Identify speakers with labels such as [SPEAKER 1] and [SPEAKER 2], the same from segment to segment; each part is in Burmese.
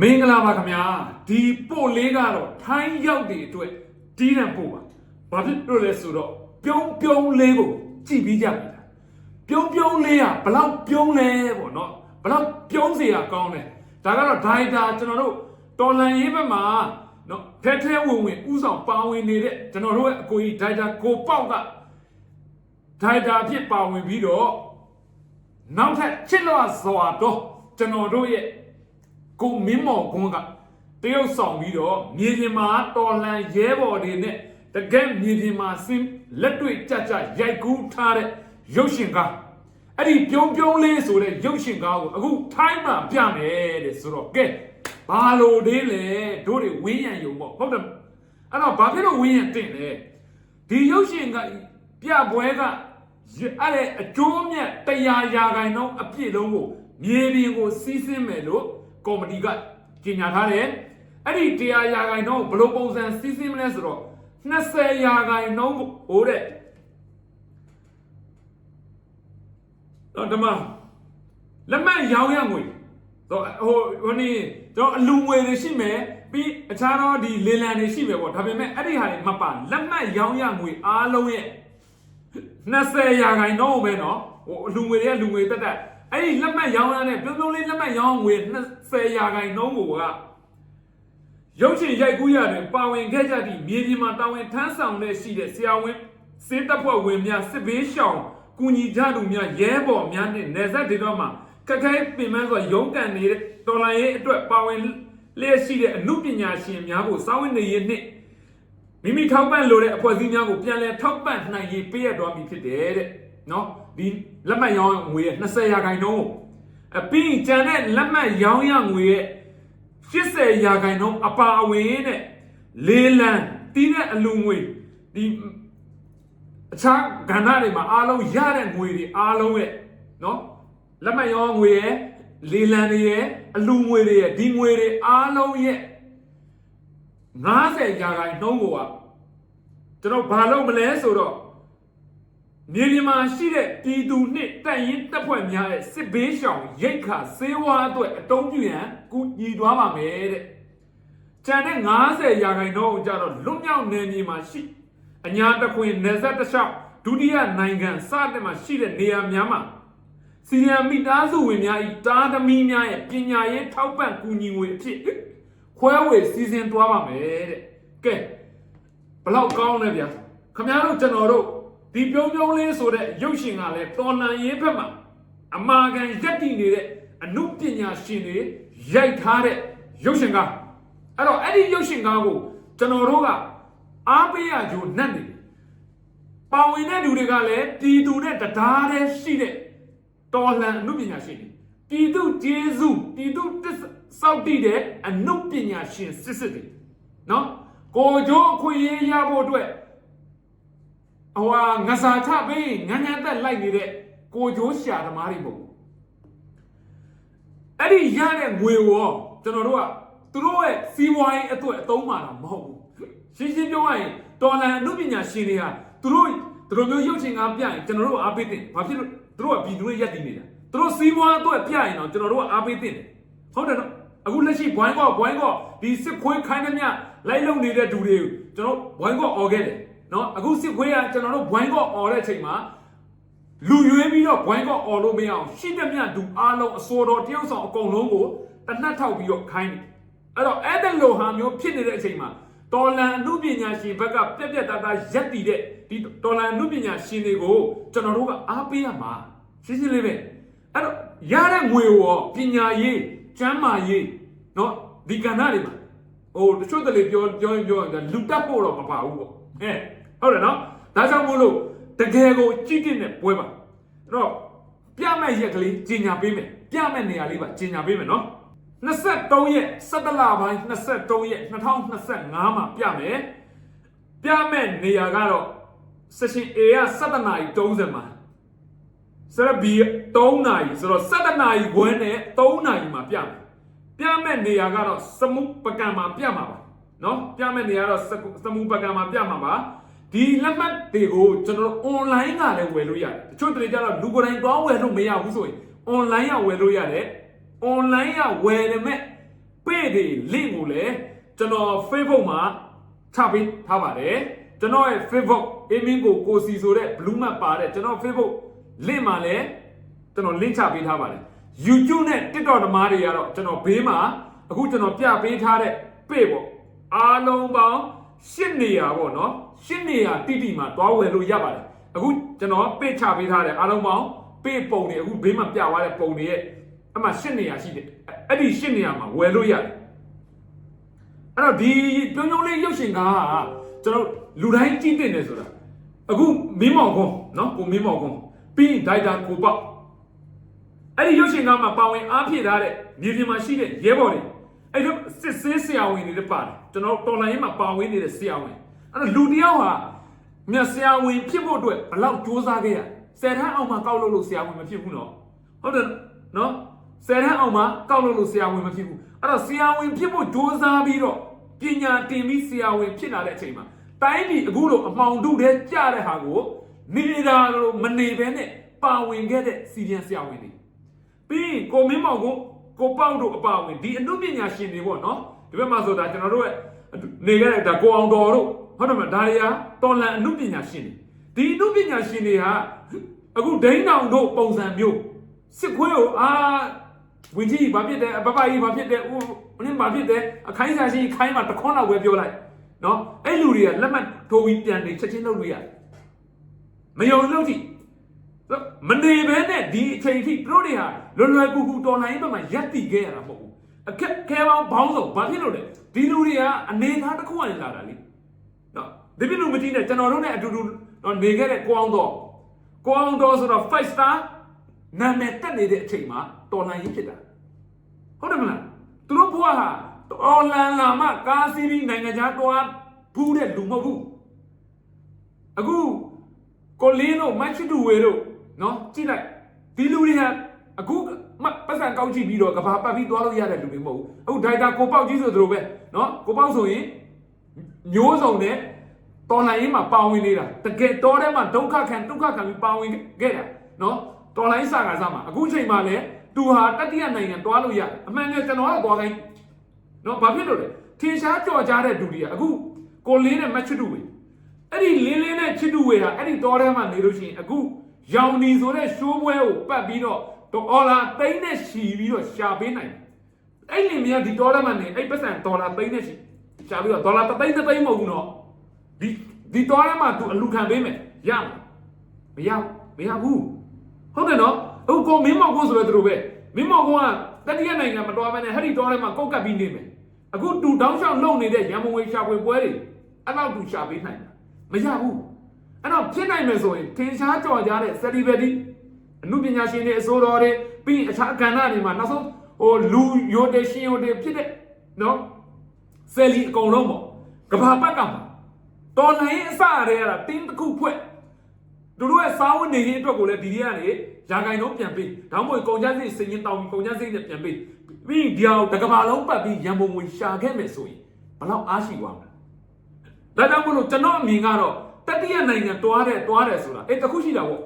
[SPEAKER 1] မင်္ဂလာပါခင်ဗျာဒီပို့လေးကတော့ထိုင်းရောက်တဲ့အတွက်တီးတံပို့ပါဘာဖြစ်လို့လဲဆိုတော့ပြုံးပြုံးလေးကိုကြည့်ပြီးကြပြီလားပြုံးပြုံးလေးကဘလောက်ပြုံးလဲပေါ့နော်ဘလောက်ပြုံးเสียကောင်းလဲဒါကတော့ဒိုင်တာကျွန်တော်တို့တော်လန်ရေးဘက်မှာနော်ထဲထဲဝင်ဝင်ဥဆောင်ပါဝင်နေတဲ့ကျွန်တော်တို့ရဲ့အကိုကြီးဒိုင်တာကိုပေါက်ကဒိုင်တာဖြစ်ပါဝင်ပြီးတော့နောက်ထပ်ချစ်လွှတ်စွာတော့ကျွန်တော်တို့ရဲ့ ကိုမင်းမော်ကွန်းကတရုတ်ဆောင်ပြီးတော့မြေပြင်မှာတော်လန်ရဲဘော်တွေနဲ့တကယ်မြေပြင်မှာဆင်းလက်တွေ့ကြကြရိုက်ကူးထားတဲ့ရုပ်ရှင်ကားအဲ့ဒီပြုံးပြုံးလေးဆိုတဲ့ရုပ်ရှင်ကားကိုအခုထိုင်းမှာပြမယ်တဲ့ဆိုတော့ကဲဘာလို့သေးလဲတို့တွေဝင်းရံယုံပေါ့ဟုတ်တယ်အဲ့တော့ဘာဖြစ်လို့ဝင်းရံတင်လဲဒီရုပ်ရှင်ကပြပွဲကအဲ့ဒါအကျိုးမြတ်တရားရာခိုင်နှုန်းအပြည့်လုံးကိုမြေပြင်ကိုစီးဆင်းမယ်လို့ ကော်မတီကကြီးညာထားတယ်အဲ့ဒီတရားရာခိုင်နှုန်းဘယ်လိုပုံစံစီးဆင်းမလဲဆိုတော့20ရာခိုင်နှုန်းကိုဟိုတဲ့တော့ဒီမှာလက်မှတ်ရောင်းရငွေတော့ဟိုဟိုနေတော့အလူငွေတွေရှိမယ်ပြီးအခြားသောဒီလေလံတွေရှိမယ်ပေါ့ဒါပေမဲ့အဲ့ဒီဟာတွေမပါလက်မှတ်ရောင်းရငွေအားလုံးရဲ့20ရာခိုင်နှုန်းပဲเนาะဟိုအလူငွေတွေကလူငွေတက်တက်အဲ့ဒီလက်မှတ်ရောင်းရတဲ့ပြုံးပြုံးလေးလက်မှတ်ရောင်းငွေ 20ရာခိုင်နှုန်းကိုကရုပ်ရှင်ရိုက်ကူးရတယ်ပါဝင်ခဲ့ကြသည့်မြေပြင်မှာတာဝန်ထမ်းဆောင်တဲ့ရှိတဲ့ဆရာဝန်စေတပ်ဖွဲ့ဝင်များစစ်ဘေးရှောင်ကုညီကြသူများရဲဘော်များနဲ့နေဆက်ဒေတော့မှာခက်ခဲပင်ပန်းစွာရုန်းကန်နေတဲ့တော်လိုင်းရဲ့အတွက်ပါဝင်လျက်ရှိတဲ့အမှုပညာရှင်များကိုစောင်းဝင်နေရနှင့်မိမိထောက်ပံ့လိုတဲ့အဖွဲ့အစည်းများကိုပြန်လည်ထောက်ပံ့နိုင်ရေးပေးရတော်မူဖြစ်တယ်တဲ့နော်ဒီလက်မှတ်ရောင်းငွေရဲ့20ရာခိုင်နှုန်းကို အပြီးကျန်တဲ့လက်မှတ်ရောင်းရငွေရဲ့80ရာခိုင်နှုန်းအပါအဝင်တဲ့လေးလံတီးတဲ့အလူငွေဒီအခြားကဏ္ဍတွေမှာအားလုံးရတဲ့ငွေတွေအားလုံးရဲ့နော်လက်မှတ်ရောင်းငွေရဲ့လေးလံတွေရဲ့အလူငွေတွေရဲ့ဒီငွေတွေအားလုံးရဲ့90ရာခိုင်နှုန်းကိုကကျွန်တော်ဘာလုပ်မလဲဆိုတော့ မြေပြင်မှာရှိတဲ့ပြည်သူနှစ်တပ်ရင်းတပ်ဖွဲ့များရဲ့စစ်ဘေးရှောင်ရိတ်ခါစေဝါအတွက်အတုံးပြရန်ကူညီသွားပါမယ်တဲ့။ကျန်တဲ့90ရာခိုင်နှုန်းကိုကြတော့လွတ်မြောက်နယ်မြေမှာရှိအညာတခွင်နယ်စပ်တစ်လျှောက်ဒုတိယနိုင်ငံစတဲ့မှာရှိတဲ့နေရာများမှာစီရီယံမိသားစုဝင်များဤတားသမီးများရဲ့ပညာရေးထောက်ပံ့ကူညီငွေအဖြစ်ခွဲဝေစီစဉ်သွားပါမယ်တဲ့ကဲဘလောက်ကောင်းလဲဗျာခမရတို့ကျွန်တော်တို့ ဒီပြုံးပြုံးလေးဆိုတဲ့ရုပ်ရှင်ကလည်းတော်လန်ရေးဘက်မှာအမာကန်ရက်တည်နေတဲ့အမှုပညာရှင်တွေရိုက်ထားတဲ့ရုပ်ရှင်ကားအဲ့တော့အဲ့ဒီရုပ်ရှင်ကားကိုကျွန်တော်တို့ကအားပေးရကြိုးနှက်နေတယ်ပါဝင်တဲ့လူတွေကလည်းပြည်သူနဲ့တရားတဲ့ရှိတဲ့တော်လှန်အနုပညာရှင်တွေပြည်သူကျေးဇူးပြည်သူတစ်စောက်တည်တဲ့အနုပညာရှင်စစ်စစ်တွေနော်ကိုကြိုးအခွင့်အရေးရဖို့အတွက် ဟိုဟာငစာချပေးငန်းငန်းသက်လိုက်နေတဲ့ကိုကြိုးရှာသမားတွေပေါ့အဲ့ဒီရတဲ့ငွေရောကျွန်တော်တို့ကသူတို့ရဲ့စီးပွားရေးအတွက်အသုံးမှာတော့မဟုတ်ဘူးရှင်းရှင်းပြောရရင်တော်လန်အနုပညာရှင်တွေကသူတို့သူတို့မျိုးရုပ်ရှင်ကားပြရင်ကျွန်တော်တို့အားပေးတဲ့ဘာဖြစ်လို့သူတို့ကပြည်သူတွေရက်တည်နေတာသူတို့စီးပွားအတွက်ပြရင်တော့ကျွန်တော်တို့ကအားပေးတဲ့ဟုတ်တယ်နော်အခုလက်ရှိဘွိုင်းကော့ဘွိုင်းကော့ဒီစစ်ခွေးခိုင်းသမျှလိုက်လုံနေတဲ့သူတွေကိုကျွန်တော်ဘွိုင်းကော့អော်ခဲ့တယ် နော်အခုစစ်ခွေးကကျွန်တော်တို့ဘွိုင်းကော့អော်တဲ့အချိန်မှာလူရွေးပြီးတော့ဘွိုင်းကော့អော်လို့မရအောင်ရှိသမျှသူအားလုံးအစိုးတော်တရုတ်ဆောင်အကုန်လုံးကိုတနတ်ထောက်ပြီးတော့ခိုင်းတယ်အဲ့တော့အဲ့ဒါလိုဟာမျိုးဖြစ်နေတဲ့အချိန်မှာတော်လန်အမှုပညာရှင်ဘက်ကပြက်ပြက်သားသားရက်တည်တဲ့ဒီတော်လန်အမှုပညာရှင်တွေကိုကျွန်တော်တို့ကအားပေးရမှာရှင်းရှင်းလေးပဲအဲ့တော့ရတဲ့ငွေရောပညာရေးကျမ်းမာရေးเนาะဒီကဏ္ဍတွေမှာဟိုတချို့တလေပြောပြောရင်ပြောရင်လူတက်ဖို့တော့မပါဘူးပေါ့ဟဲ့ ဟုတ်တယ်နော်ဒါကြောင့်မို့လို့တကယ်ကိုကြည့်တဲ့ပွဲပါအဲ့တော့ပြမဲ့ရက်ကလေးကြီးညာပေးမယ်ပြမဲ့နေရာလေးပါကြီးညာပေးမယ်နော်23ရက်17လပိုင်း23ရက်2025မှာပြမယ်ပြမဲ့နေရာကတော့ session A က17နာရီ30မှာဆရာ B 3နာရီဆိုတော့17နာရီခွဲနဲ့3နာရီမှာပြမယ်ပြမဲ့နေရာကတော့စမှုပကံမှာပြမှာပါနော်ပြမဲ့နေရာတော့စမှုပကံမှာပြမှာပါ ဒီလက်မှတ်တွေကိုကျွန်တော်တို့ online ကလည်းဝယ်လို့ရတယ်တချို့တလေကျတော့လူကိုယ်တိုင်သွားဝယ်လို့မရဘူးဆိုရင် online ကဝယ်လို့ရတယ် online ကဝယ်တယ်မဲ့ပေးတတွေ link ကိုလည်းကျွန်တော် Facebook မှာချပေးထားပါတယ်ကျွန်တော်ရဲ့ Facebook အမင်းကိုကိုစီဆိုတဲ့ blue map ပါတဲ့ကျွန်တော် Facebook link မှာလည်းကျွန်တော် link ချပေးထားပါတယ် YouTube နဲ့ TikTok ဓမားတွေကတော့ကျွန်တော်ဘေးမှာအခုကျွန်တော်ပြပေးထားတဲ့ page ပေါ့အားလုံးပေါင်း 10နေရာပေါ့နော်10နေရာတိတိမှာတွားဝယ်လို့ရပါတယ်အခုကျွန်တော် page ချပေးထားတဲ့အားလုံးပေါင်း page ပုံတွေအခုဘေးမှာပြသွားတဲ့ပုံတွေရဲ့အမှ10နေရာရှိတယ်အဲ့ဒီ10နေရာမှာဝယ်လို့ရတယ်အဲ့တော့ဒီပြုံးပြုံးလေးရုပ်ရှင်ကားကကျွန်တော်လူတိုင်းကြည့်တင်တယ်ဆိုတာအခုမင်းမောင်ကွန်းနော်ကိုမင်းမောင်ကွန်းပြီးဒိုက်တာကိုပေါ့အဲ့ဒီရုပ်ရှင်ကားမှာပါဝင်အားဖြည့်ထားတဲ့မြေပြင်မှာရှိတဲ့ရဲဘော်တွေ အဲ့တော့စစ်ဆေးဆရာဝန်တွေလည်းပါတယ်ကျွန်တော်တော်လိုင်းမှာပါဝင်နေတဲ့ဆရာဝန်အဲ့တော့လူတစ်ယောက်ဟာမြတ်ဆရာဝန်ဖြစ်ဖို့အတွက်ဘယ်လောက်ကြိုးစားခဲ့ရဆယ်ထန်းအောင်မှာကောက်လို့လို့ဆရာဝန်မဖြစ်ဘူးနော်ဟုတ်တယ်နော်ဆယ်ထန်းအောင်မှာကောက်လို့လို့ဆရာဝန်မဖြစ်ဘူးအဲ့တော့ဆရာဝန်ဖြစ်ဖို့ကြိုးစားပြီးတော့ပညာတင်ပြီးဆရာဝန်ဖြစ်လာတဲ့အချိန်မှာတိုင်းပြည်အခုလိုအမှောင်တုတဲ့ကြတဲ့ဟာကိုနေတာလို့မနေဘဲနဲ့ပါဝင်ခဲ့တဲ့စီရီယန်ဆရာဝန်တွေပြီးရင်ကိုမင်းမောင်ကို ကိုပေါက်တို့အပါဝင်ဒီအနုပညာရှင်တွေပေါ့နော်ဒီဘက်မှာဆိုတာကျွန်တော်တို့ရဲ့နေခဲ့တဲ့ဒါကိုအောင်တော်တို့ဟုတ်တယ်မလားဒါတွေဟာတော်လန်အနုပညာရှင်တွေဒီအနုပညာရှင်တွေဟာအခုဒိန်းတောင်တို့ပုံစံမျိုးစစ်ခွေးကိုအာဝင်ကြီးဘာဖြစ်တယ်အပပကြီးဘာဖြစ်တယ်ဦးဘင်းဘာဖြစ်တယ်အခိုင်းစားရှိခိုင်းမှာတခွန်းတော့ပဲပြောလိုက်နော်အဲ့လူတွေကလက်မှတ်ထိုးပြီးပြန်နေချက်ချင်းလုပ်လို့ရတယ်မယုံလို့ကြည့် မနေဘဲနဲ့ဒီအချိန်ထိသူတို့တွေဟာလွယ်လွယ်ကူကူတော်နိုင်ဘက်မှာရက်တည်ခဲ့ရတာမဟုတ်ဘူးအခက်ခဲပေါင်းဘောင်းဆုံးဘာဖြစ်လို့လဲဒီလူတွေကအနေသားတစ်ခုကနေလာတာလေနော်ဒီပြလူမကြည့်နဲ့ကျွန်တော်တို့နဲ့အတူတူတော့နေခဲ့တဲ့ကိုအောင်တော်ကိုအောင်တော်ဆိုတော့ five star နာမည်တက်နေတဲ့အချိန်မှာတော်နိုင်ရေးဖြစ်တာဟုတ်တယ်မလားသူတို့ဘဝဟာတော်လန်လာမှကားစီးပြီးနိုင်ငံခြားတွားဘူးတဲ့လူမဟုတ်ဘူးအခုကိုလင်းတို့မတ်ချတူဝေတို့ နော်ကြည့်လိုက်ဒီလူတွေဟာအခုမပတ်စံကောက်ကြည့်ပြီးတော့ကဘာပတ်ပြီးသွားလို့ရတဲ့လူတွေမဟုတ်ဘူးအခုဒိုင်တာကိုပေါက်ကြီးဆိုသလိုပဲနော်ကိုပေါက်ဆိုရင်မျိုးစုံနဲ့တော်လိုင်းရင်မှာပါဝင်နေတာတကယ်တော်ထဲမှာဒုက္ခခံဒုက္ခခံပြီးပါဝင်ခဲ့တာနော်တော်လိုင်းစာကစားမှာအခုချိန်မှာလည်းသူဟာတတိယနိုင်ငံတွားလို့ရအမှန်ကကျွန်တော်ကသွားခိုင်းနော်ဘာဖြစ်လို့လဲထင်ရှားကြော်ကြားတဲ့လူတွေကအခုကိုလင်းနဲ့မတ်ချတူဝေအဲ့ဒီလင်းလင်းနဲ့ချစ်တူဝေဟာအဲ့ဒီတောထဲမှာနေလို့ရှိရင်အခု ရောင်နီဆိုတဲ့ရှိုးပွဲကိုပတ်ပြီးတော့ဒေါ်လာသိန်းနဲ့ရှီပြီးတော့ရှာပေးနိုင်တယ်အဲ့လင်မယားဒီတောထဲမှာနေအဲ့ပတ်စံဒေါ်လာသိန်းနဲ့ရှီရှာပြီးတော့ဒေါ်လာတစ်သိန်းတစ်သိန်းမဟုတ်ဘူးနော်ဒီဒီတောထဲမှာ तू အလူခံပေးမယ်ရမလားမရမရဘူးဟုတ်တယ်နော်အခုကိုမင်းမောင်ကိုဆိုရဲသူတို့ပဲမင်းမောင်ကတတိယနိုင်ငံမတော်ဘဲနဲ့ဟဲ့ဒီတောထဲမှာကောက်ကပ်ပြီးနေမယ်အခုတူတောင်းချောင်းလုံနေတဲ့ရန်မုံဝေရှာဖွေပွဲတွေအဲ့တော့ तू ရှာပေးနိုင်တာမရဘူး အဲ့တော့ဖြစ်နိုင်မယ်ဆိုရင်ထင်ရှားကြော်ကြားတဲ့ celebrity အမှုပညာရှင်တွေအစိုးရတွေပြီးရင်အခြားကဏ္ဍတွေမှာနောက်ဆုံးဟိုလူယိုတေရှင်ယိုတေဖြစ်တဲ့နော်ဆယ်လီအကုန်လုံးပေါ့ကဘာပတ်ကမှာတော်လိုင်းအစရတဲ့ကတင်းတစ်ခုဖွဲ့သူတို့ရဲ့စားဝတ်နေရေးအတွက်ကိုလည်းဒီတွေကနေရာဂိုင်လုံးပြန်ပေးဒါမှမဟုတ်ကုန်ကြစိတ်စင်ရင်တောင်းကုန်ကြစိတ်နဲ့ပြန်ပေးပြီးရင်ဒီအောင်တကဘာလုံးပတ်ပြီးရန်ပုံငွေရှာခဲ့မယ်ဆိုရင်ဘယ်လောက်အားရှိသွားမလဲဒါကြောင့်မလို့ကျွန်တော်အမြင်ကတော့ တတိယနိုင်ငံတွားတယ်တွားတယ်ဆိုတာအဲ့တခုရှိတာပေါ့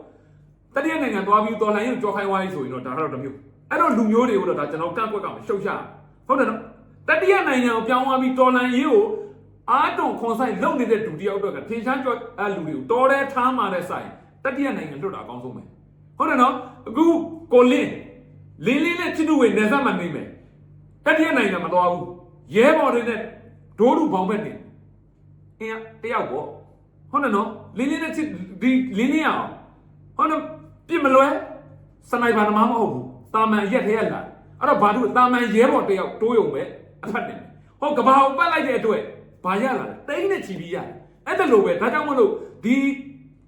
[SPEAKER 1] တတိယနိုင်ငံတွားပြီးတော်လှန်ရေးကိုကြောခိုင်းသွားပြီဆိုရင်တော့ဒါကတော့တစ်မျိုးအဲ့တော့လူမျိုးတွေကိုတော့ဒါကျွန်တော်ကန့်ကွက်ကမရှုပ်ချဟုတ်တယ်နော်တတိယနိုင်ငံကိုပြောင်းသွားပြီးတော်လှန်ရေးကိုအားတုံခွန်ဆိုင်လုပ်နေတဲ့လူတယောက်တော့ကထင်ရှားကြောအဲ့လူတွေကိုတော်တဲ့ထားမှတဲ့ဆိုင်တတိယနိုင်ငံလွတ်တာအကောင်းဆုံးပဲဟုတ်တယ်နော်အခုကိုလင်းလင်းလင်းနဲ့ချစ်တူဝေနေဆက်မှနေမယ်တတိယနိုင်ငံမသွားဘူးရဲဘော်တွေနဲ့ဒိုးလူပေါင်းဘက်နေအင်းတယောက်ပေါ့ ဟုတ်တယ်နော်လင်းလင်းနဲ့ချစ်ဒီလင်းလင်းအောင်ဟုတ်တယ်ပြစ်မလွဲစနိုက်ပါသမားမဟုတ်ဘူးတာမန်ရက်ထဲရလာအဲ့တော့ဘာလို့တာမန်ရဲဘော်တယောက်တိုးယုံပဲအဖတ်တယ်ဟောကဘာကိုပတ်လိုက်တဲ့အတွက်ဘာရလာလဲတိန်းနဲ့ချီပြီးရတယ်အဲ့ဒါလိုပဲဒါကြောင့်မလို့ဒီ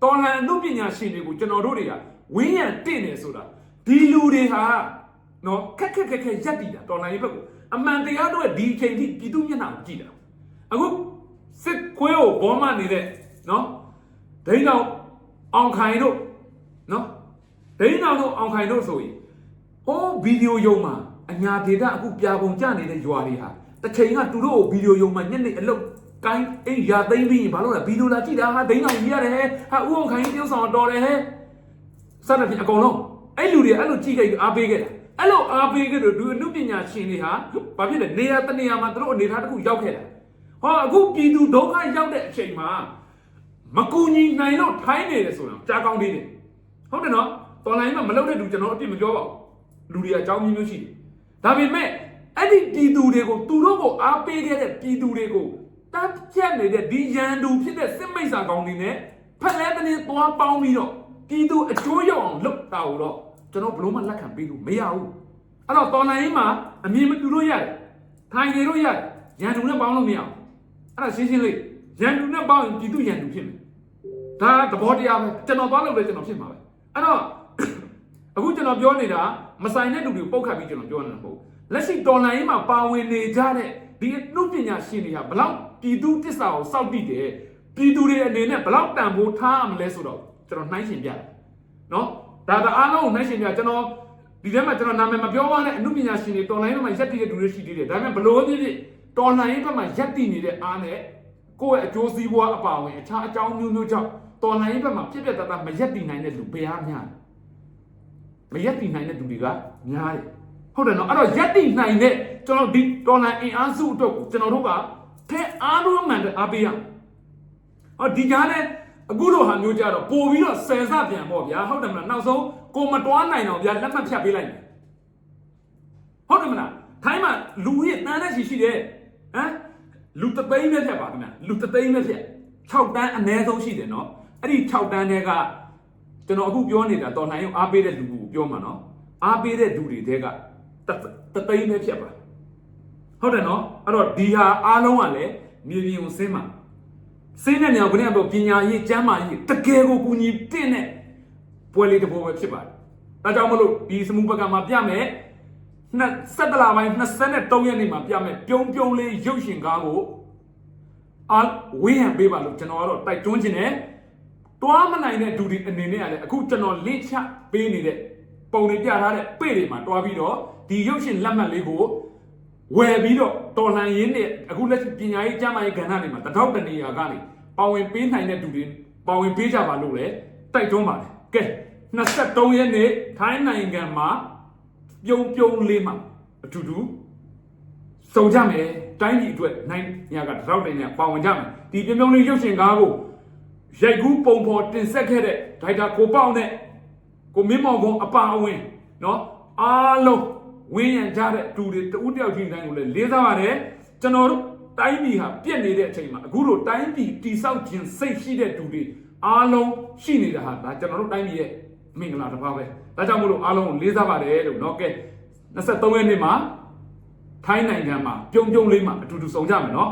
[SPEAKER 1] တော်လန်အမှုပညာရှင်တွေကိုကျွန်တော်တို့တွေကဝင်းရံတင့်နေဆိုတာဒီလူတွေဟာနော်ခက်ခက်ခက်ခက်ရက်တည်တာတော်လန်ရေးဘက်ကိုအမှန်တရားတော့ဒီအချိန်ထိပြည်သူမျက်နှာကိုကြည့်တာအခုစစ်ခွေးကိုဘောမနေတဲ့ နော်ဒိန်းတော်အောင်ခိုင်တို့နော်ဒိန်းတော်တို့အောင်ခိုင်တို့ဆိုရင်အိုးဗီဒီယိုယုံမှာအညာဒေတာအခုပြပုံကြနေတဲ့ရွာတွေဟာတစ်ချိန်ကသူတို့ကိုဗီဒီယိုယုံမှာညနေအလုပ်ကိုင်းအိမ်ရာသိမ့်ပြီးရင်ဘာလို့လဲဗီဒီယိုလာကြည့်တာဟာဒိန်းတော်ကြီးရတယ်ဟဲ့ဟာဦးအောင်ခိုင်ပြုံးဆောင်တော်တယ်ဟဲ့စသဖြင့်အကုန်လုံးအဲ့လူတွေအဲ့လိုကြည့်ခဲ့ပြီးအားပေးခဲ့တာအဲ့လိုအားပေးကြလို့ဒီအမှုပညာရှင်တွေဟာဘာဖြစ်လဲနေရာတနေရာမှာသူတို့အနေထားတစ်ခုရောက်ခဲ့တာဟောအခုပြည်သူဒုက္ခရောက်တဲ့အချိန်မှာ မကူညီနိုင်လို့ထိုင်းနေတယ်ဆိုတော့ကြားကောင်းသေးတယ်ဟုတ်တယ်နော်တော်လိုင်းမှာမလုပ်တဲ့လူကျွန်တော်အပြစ်မပြောပါဘူးလူတွေအကြောင်းမျိုးမျိုးရှိတယ်ဒါပေမဲ့အဲ့ဒီပြည်သူတွေကိုသူတို့ကိုအားပေးခဲ့တဲ့ပြည်သူတွေကိုတတ်ပြတ်နေတဲ့ဒီရန်သူဖြစ်တဲ့စစ်မိတ်ဆာကောင်းတွေနဲ့ဖက်လဲတဲ့နေသွားပေါင်းပြီးတော့ပြည်သူအကျိုးရောက်အောင်လုပ်တာကိုတော့ကျွန်တော်ဘလို့မှလက်ခံပေးလို့မရဘူးအဲ့တော့တော်လိုင်းမှာအမြင်မတူလို့ရတယ်ထိုင်နေလို့ရတယ်ရန်သူနဲ့ပေါင်းလို့မရဘူးအဲ့ဒါရှင်းရှင်းလေးရန်သူနဲ့ပေါင်းရင်ပြည်သူရန်သူဖြစ်မယ် ဒါသဘောတရားပဲကျွန်တော်သွားလို့လည်းကျွန်တော်ဖြစ်မှာပဲအဲ့တော့အခုကျွန်တော်ပြောနေတာမဆိုင်တဲ့လူတွေကိုပုတ်ခတ်ပြီးကျွန်တော်ပြောနေတာမဟုတ်ဘူးလက်ရှိတော်လိုင်းမှာပါဝင်နေကြတဲ့ဒီအမှုပညာရှင်တွေကဘလောက်ပြည်သူတစ္ဆာကိုစောင့်တည်တယ်ပြည်သူတွေအနေနဲ့ဘလောက်တန်ဖိုးထားရမလဲဆိုတော့ကျွန်တော်နှိုင်းရှင်ပြတယ်နော်ဒါဒါအားလုံးကိုနှိုင်းရှင်ပြကျွန်တော်ဒီထဲမှာကျွန်တော်နာမည်မပြောပါနဲ့အမှုပညာရှင်တွေတော်လိုင်းဘက်မှာရက်တည်တဲ့လူတွေရှိသေးတယ်ဒါပေမဲ့ဘလို့ဖြစ်ဖြစ်တော်လိုင်းဘက်မှာရက်တည်နေတဲ့အားနဲ့ကိုယ့်ရဲ့အကျိုးစီးပွားအပါအဝင်အခြားအကြောင်းမျိုးမျိုးကြောင့် တော်လိုင်းဘက်မှာပြည့်ပြည့်တတ်တတ်မရက်တည်နိုင်တဲ့လူဘယ်အားများလဲမရက်တည်နိုင်တဲ့သူတွေကများတယ်ဟုတ်တယ်နော်အဲ့တော့ရက်တည်နိုင်တဲ့ကျွန်တော်ဒီတော်လန်အင်အားစုအတွက်ကိုကျွန်တော်တို့ကဖက်အားလုံးမှန်တဲ့အားပေးရအောင်ဟောဒီကြားနဲ့အခုလိုဟာမျိုးကြတော့ပို့ပြီးတော့ဆယ်ဆပြန်ပေါ့ဗျာဟုတ်တယ်မလားနောက်ဆုံးကိုမတွားနိုင်တော့ဗျာလက်မှတ်ဖြတ်ပေးလိုက်မယ်ဟုတ်တယ်မလားထိုင်းမှာလူကြီးတန်းနဲ့ရှိရှိတယ်ဟမ်လူတသိန်းနဲ့ဖြတ်ပါခင်ဗျာလူတသိန်းနဲ့ဖြတ်6တန်းအနည်းဆုံးရှိတယ်နော် အဲ့ဒီ6တန်းတွေကကျွန်တော်အခုပြောနေတာတော်လှန်ရေးအားပေးတဲ့လူကိုပြောမှာနော်အားပေးတဲ့လူတွေတဲကတတသိန်းပဲဖြစ်ပါဟုတ်တယ်နော်အဲ့တော့ဒီဟာအားလုံးကလည်းမြေပြင်ကိုဆင်းမှာဆင်းတဲ့နေရာကိုလည်းပြောပညာရေးကျမ်းမာရေးတကယ်ကိုကူညီတင့်တဲ့ပွဲလေးတစ်ပွဲပဲဖြစ်ပါတယ်ဒါကြောင့်မလို့ဒီစမှုပကံမှာပြမယ်နှစ်ဆက်တလာပိုင်း23ရက်နေ့မှာပြမယ်ပြုံးပြုံးလေးရုပ်ရှင်ကားကိုအာဝေးဟန်ပေးပါလို့ကျွန်တော်ကတော့တိုက်တွန်းခြင်းနဲ့ တွားမနိုင်တဲ့ဒူဒီအနေနဲ့ကလည်းအခုကျွန်တော်လင့်ချပေးနေတဲ့ပုံတွေပြထားတဲ့ပေ့တွေမှာတွားပြီးတော့ဒီရုပ်ရှင်လက်မှတ်လေးကိုဝယ်ပြီးတော့တော်လှန်ရင်းနဲ့အခုလက်ရှိပညာရေးကျမ်းမာရေးကဏ္ဍတွေမှာတထောက်တနေရာကနေပါဝင်ပေးနိုင်တဲ့ဒူတွေပါဝင်ပေးကြပါလို့လေတိုက်တွန်းပါတယ်ကဲ23ရက်နေ့ထိုင်းနိုင်ငံမှာပြုံးပြုံးလေးမှာအထူးတူစုံကြမယ်တိုင်းပြည်အတွက်နိုင်ညာကတရောက်တင်ညာပါဝင်ကြမယ်ဒီပြပြုံလေးရုပ်ရှင်ကားကို ရိုက်ကူးပုံဖော်တင်ဆက်ခဲ့တဲ့ဒိုက်တာကိုပေါက်နဲ့ကိုမင်းမောင်ကုန်းအပါအဝင်เนาะအားလုံးဝင်းရံကြတဲ့တူတွေတဦးတယောက်ချင်းတိုင်းကိုလည်းလေးစားပါတယ်ကျွန်တော်တို့တိုင်းပြည်ဟာပြက်နေတဲ့အချိန်မှာအခုလိုတိုင်းပြည်တိဆောက်ခြင်းစိတ်ရှိတဲ့တူတွေအားလုံးရှိနေတာဟာဒါကျွန်တော်တို့တိုင်းပြည်ရဲ့မင်္ဂလာတစ်ပါးပဲဒါကြောင့်မို့လို့အားလုံးကိုလေးစားပါတယ်လို့เนาะကဲ23ရက်နေ့မှာ ထိုင်းနိုင်ငံမှာပြုံးပြုံးလေးမှာအတူတူစုံကြမယ်နော်